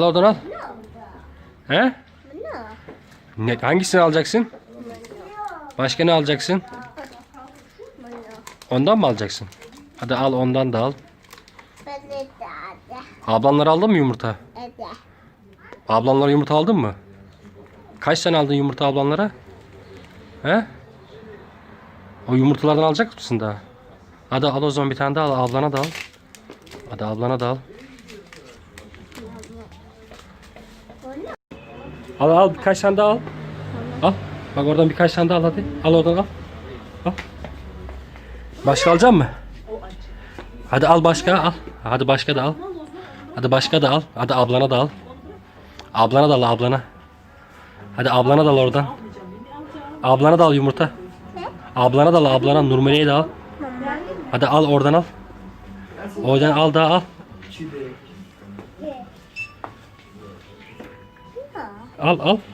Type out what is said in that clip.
Al oradan al. He? Ne, hangisini alacaksın? Başka ne alacaksın? Ondan mı alacaksın? Hadi al ondan da al. Ablanlar aldın mı yumurta? Ede. Ablanlara yumurta aldın mı? Kaç tane aldın yumurta ablanlara? He? O yumurtalardan alacak mısın daha? Hadi al o zaman bir tane daha al. Ablana da al. Hadi ablana da al. Al al birkaç tane daha al. Al. Bak oradan birkaç tane daha al hadi. Al oradan al. Al. Başka alacak mı? Hadi al başka al. Hadi başka da al. Hadi başka da al. Hadi ablana da al. Ablana da al ablana. Hadi ablana da al oradan. Ablana da al yumurta. Ablana da al ablana Nurmeli'ye de al. Hadi al oradan al. Oradan al daha al. Al al.